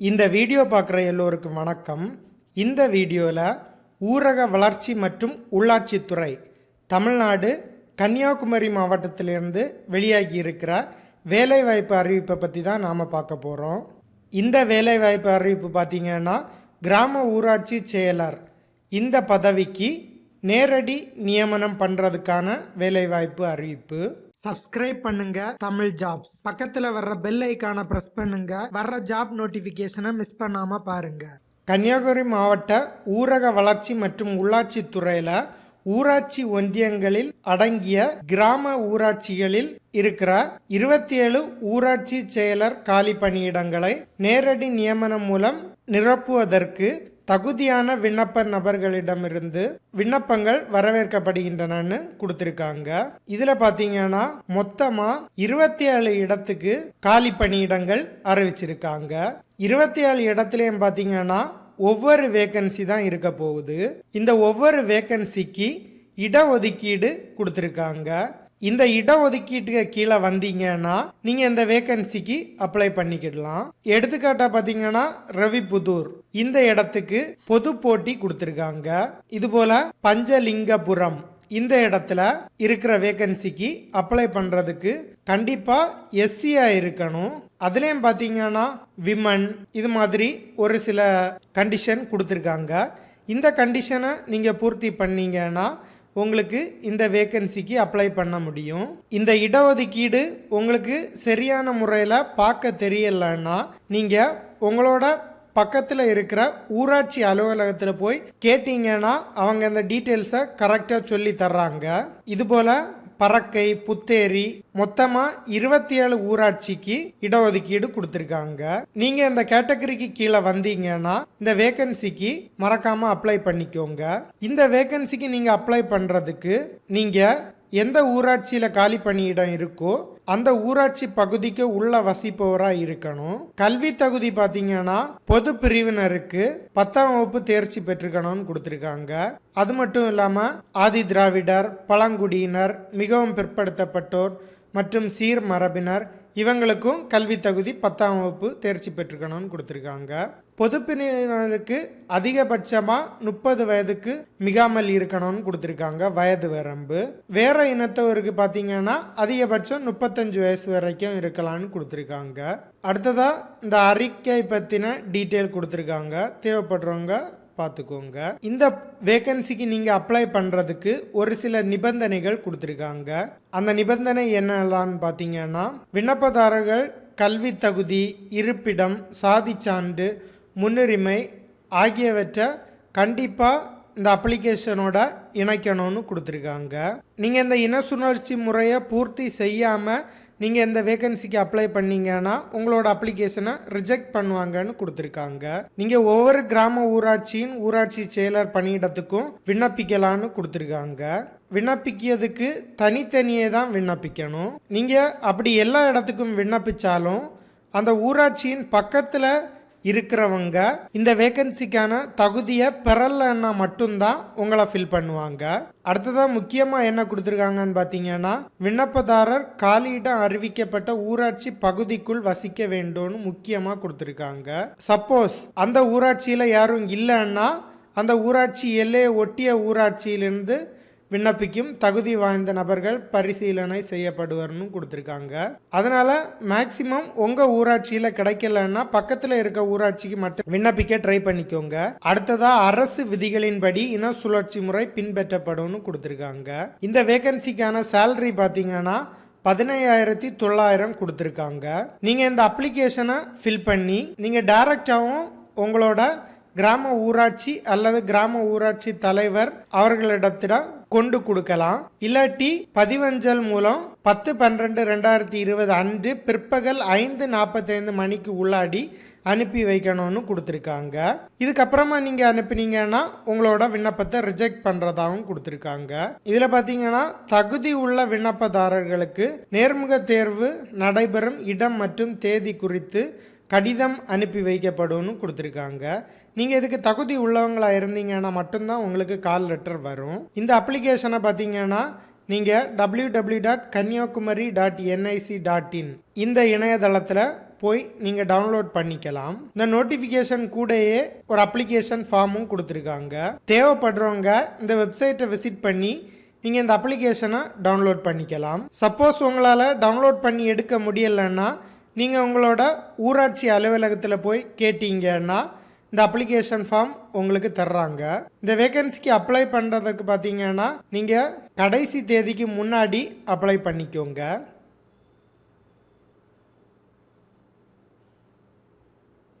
இந்த வீடியோ பார்க்குற எல்லோருக்கும் வணக்கம். இந்த வீடியோவில் ஊரக வளர்ச்சி மற்றும் உள்ளாட்சித்துறை தமிழ்நாடு கன்னியாகுமரி மாவட்டத்திலிருந்து வெளியாகி இருக்கிற வேலைவாய்ப்பு அறிவிப்பை பற்றி தான் நாம் பார்க்க போகிறோம் இந்த வேலைவாய்ப்பு அறிவிப்பு பார்த்திங்கன்னா கிராம ஊராட்சி செயலர் இந்த பதவிக்கு நேரடி நியமனம் பண்றதுக்கான வேலைவாய்ப்பு அறிவிப்பு. சப்ஸ்கிரைப் பண்ணுங்க. தமிழ் ஜாப்ஸ் பக்கத்துல வர்ற பெல் ஐக்கான பிரஸ் பண்ணுங்க. வர்ற ஜாப் நோட்டிபிகேஷனை மிஸ் பண்ணாம பாருங்க. கன்னியாகுமரி மாவட்ட ஊரக வளர்ச்சி மற்றும் உள்ளாட்சி துறையில ஊராட்சி ஒன்றியங்களில் அடங்கிய கிராம ஊராட்சிகளில் இருக்கிற இருபத்தி ஏழு ஊராட்சி செயலர் காலி பணியிடங்களை நேரடி நியமனம் மூலம் நிரப்புவதற்கு தகுதியான விண்ணப்ப நபர்களிடமிருந்து விண்ணப்பங்கள் வரவேற்கப்படுகின்றனன்னு கொடுத்துருக்காங்க. இதுல பாத்தீங்கன்னா மொத்தமா இருபத்தி ஏழு இடத்துக்கு காலி பணியிடங்கள் அறிவிச்சிருக்காங்க. இருபத்தி ஏழு இடத்துலயும் பாத்தீங்கன்னா ஒவ்வொரு வேக்கன்சி தான் இருக்க போகுது. இந்த ஒவ்வொரு வேக்கன்சிக்கு இடஒதுக்கீடு கொடுத்துருக்காங்க. இந்த இடஒதுக்கீட்டுக்கு கீழே வந்தீங்கன்னா நீங்கள் இந்த வேக்கன்சிக்கு அப்ளை பண்ணிக்கிடலாம். எடுத்துக்காட்டாக பார்த்தீங்கன்னா ரவிபுதூர் இந்த இடத்துக்கு பொது போட்டி கொடுத்துருக்காங்க. இதுபோல் பஞ்சலிங்கபுரம். இந்த இடத்துல இருக்கிற வேக்கன்சிக்கு அப்ளை பண்ணுறதுக்கு கண்டிப்பாக எஸ்சியாக இருக்கணும். அதுலேயும் பார்த்தீங்கன்னா விமன் இது மாதிரி ஒரு சில கண்டிஷன் கொடுத்துருக்காங்க. இந்த கண்டிஷனை நீங்கள் பூர்த்தி பண்ணீங்கன்னா உங்களுக்கு இந்த வேக்கன்சிக்கு அப்ளை பண்ண முடியும். இந்த இடஒதுக்கீடு உங்களுக்கு சரியான முறையில் பார்க்க தெரியலைன்னா நீங்கள் உங்களோட பக்கத்தில் இருக்கிற ஊராட்சி அலுவலகத்தில் போய் கேட்டிங்கன்னா அவங்க அந்த டீட்டெயில்ஸை கரெக்டாக சொல்லி தர்றாங்க. இதுபோல் பறக்கை புத்தேரி மொத்தமா இருபத்தி ஏழு ஊராட்சிக்கு இடஒதுக்கீடு கொடுத்துருக்காங்க. நீங்க இந்த கேட்டகரிக்கு கீழே வந்தீங்கன்னா இந்த வேகன்சிக்கு மறக்காம அப்ளை பண்ணிக்கோங்க. இந்த வேகன்சிக்கு நீங்க அப்ளை பண்றதுக்கு நீங்க எந்த ஊராட்சியில் காலி பணியிடம் இருக்கோ அந்த ஊராட்சி பகுதிக்கு உள்ள வசிப்பவராக இருக்கணும். கல்வி தகுதி பார்த்தீங்கன்னா பொது பிரிவினருக்கு பத்தாம் வகுப்பு தேர்ச்சி பெற்றிருக்கணும்னு கொடுத்துருக்காங்க. அது மட்டும் இல்லாமல் ஆதி திராவிடர் பழங்குடியினர் மிகவும் பிற்படுத்தப்பட்டோர் மற்றும் சீர் மரபினர் இவங்களுக்கும் கல்வி தகுதி பத்தாம் வகுப்பு தேர்ச்சி பெற்றிருக்கணும்னு கொடுத்துருக்காங்க. பொதுப்பிரிவினருக்கு அதிகபட்சமாக முப்பது வயதுக்கு மிகாமல் இருக்கணும்னு கொடுத்துருக்காங்க. வயது வரம்பு. வேற இனத்தவருக்கு பார்த்தீங்கன்னா அதிகபட்சம் முப்பத்தஞ்சு வயசு வரைக்கும் இருக்கலாம்னு கொடுத்துருக்காங்க. அடுத்ததாக இந்த அறிக்கை பற்றின டீட்டெயில் கொடுத்துருக்காங்க. தேவைப்படுறவங்க பார்த்துக்கோங்க இந்த வேகன்சிக்கு நீங்கள் அப்ளை பண்ணுறதுக்கு ஒரு சில நிபந்தனைகள் கொடுத்துருக்காங்க. அந்த நிபந்தனை என்னெல்லாம்னு பார்த்தீங்கன்னா விண்ணப்பதாரர்கள் கல்வி தகுதி இருப்பிடம் சாதி சான்று முன்னுரிமை ஆகியவற்றை கண்டிப்பாக இந்த அப்ளிகேஷனோட இணைக்கணும்னு கொடுத்துருக்காங்க. நீங்கள் இந்த இன சுழற்சி முறையை பூர்த்தி செய்யாமல் நீங்கள் இந்த வேகன்சிக்கு அப்ளை பண்ணீங்கன்னா உங்களோட அப்ளிகேஷனை ரிஜெக்ட் பண்ணுவாங்கன்னு கொடுத்துருக்காங்க. நீங்கள் ஒவ்வொரு கிராம ஊராட்சியின் ஊராட்சி செயலர் பணியிடத்துக்கும் விண்ணப்பிக்கலான்னு கொடுத்துருக்காங்க. விண்ணப்பிக்கிறதுக்கு தனித்தனியே தான் விண்ணப்பிக்கணும். நீங்கள் அப்படி எல்லா இடத்துக்கும் விண்ணப்பிச்சாலும் அந்த ஊராட்சியின் பக்கத்தில் இருக்கிறவங்க இந்த வேகன்சிக்கான தகுதியை பெறலைன்னா மட்டும்தான் உங்களை ஃபில் பண்ணுவாங்க. அடுத்ததாக முக்கியமாக என்ன கொடுத்துருக்காங்கன்னு பார்த்தீங்கன்னா விண்ணப்பதாரர் காலியிடம் அறிவிக்கப்பட்ட ஊராட்சி பகுதிக்குள் வசிக்க வேண்டும்னு முக்கியமாக கொடுத்துருக்காங்க. சப்போஸ் அந்த ஊராட்சியில் யாரும் இல்லைன்னா அந்த ஊராட்சி எல்லையை ஒட்டிய ஊராட்சியிலிருந்து விண்ணப்பிக்கும் தகுதி வாய்ந்த நபர்கள் பரிசீலனை செய்யப்படுவர்னு கொடுத்துருக்காங்க. அதனால் மேக்சிமம் உங்கள் ஊராட்சியில் கிடைக்கலன்னா பக்கத்தில் இருக்க ஊராட்சிக்கு மட்டும் விண்ணப்பிக்க ட்ரை பண்ணிக்கோங்க. அடுத்ததாக அரசு விதிகளின்படி இன சுழற்சி முறை பின்பற்றப்படும்னு கொடுத்துருக்காங்க. இந்த வேகன்சிக்கான சேலரி பார்த்தீங்கன்னா பதினையாயிரத்தி தொள்ளாயிரம் கொடுத்துருக்காங்க. நீங்கள் இந்த அப்ளிகேஷனை ஃபில் பண்ணி நீங்கள் டைரக்டாகவும் உங்களோட கிராம ஊராட்சி அல்லது கிராம ஊராட்சி தலைவர் அவர்களிடத்திடம் கொண்டு கொடுக்கலாம். இல்லாட்டி பதிவஞ்சல் மூலம் பத்து பன்னிரெண்டு ரெண்டாயிரத்தி இருபது அன்று பிற்பகல் ஐந்து நாற்பத்தைந்து மணிக்கு உள்ளாடி அனுப்பி வைக்கணும்னு கொடுத்துருக்காங்க. இதுக்கப்புறமா நீங்கள் அனுப்புனீங்கன்னா உங்களோட விண்ணப்பத்தை ரிஜெக்ட் பண்ணுறதாகவும் கொடுத்துருக்காங்க. இதில் பார்த்தீங்கன்னா தகுதி உள்ள விண்ணப்பதாரர்களுக்கு நேர்முக தேர்வு நடைபெறும் இடம் மற்றும் தேதி குறித்து கடிதம் அனுப்பி வைக்கப்படும் கொடுத்துருக்காங்க. நீங்கள் இதுக்கு தகுதி உள்ளவங்களாக இருந்தீங்கன்னா மட்டும்தான் உங்களுக்கு கால் லெட்டர் வரும். இந்த அப்ளிகேஷனை பார்த்தீங்கன்னா நீங்கள் W W dot Kanyakumari dot NIC dot in இந்த இணையதளத்தில் போய் நீங்கள் டவுன்லோட் பண்ணிக்கலாம். இந்த நோட்டிஃபிகேஷன் கூடயே ஒரு அப்ளிகேஷன் ஃபார்மும் கொடுத்துருக்காங்க. தேவைப்படுறவங்க இந்த வெப்சைட்டை விசிட் பண்ணி நீங்கள் இந்த அப்ளிகேஷனை டவுன்லோட் பண்ணிக்கலாம். சப்போஸ் உங்களால் டவுன்லோட் பண்ணி எடுக்க முடியலைன்னா நீங்கள் உங்களோட ஊராட்சி அலுவலகத்தில் போய் கேட்டீங்கன்னா இந்த அப்ளிகேஷன் ஃபார்ம் உங்களுக்கு தர்றாங்க. இந்த வேகன்சிக்கு அப்ளை பண்ணுறதுக்கு பார்த்தீங்கன்னா நீங்கள் கடைசி தேதிக்கு முன்னாடி அப்ளை பண்ணிக்கோங்க.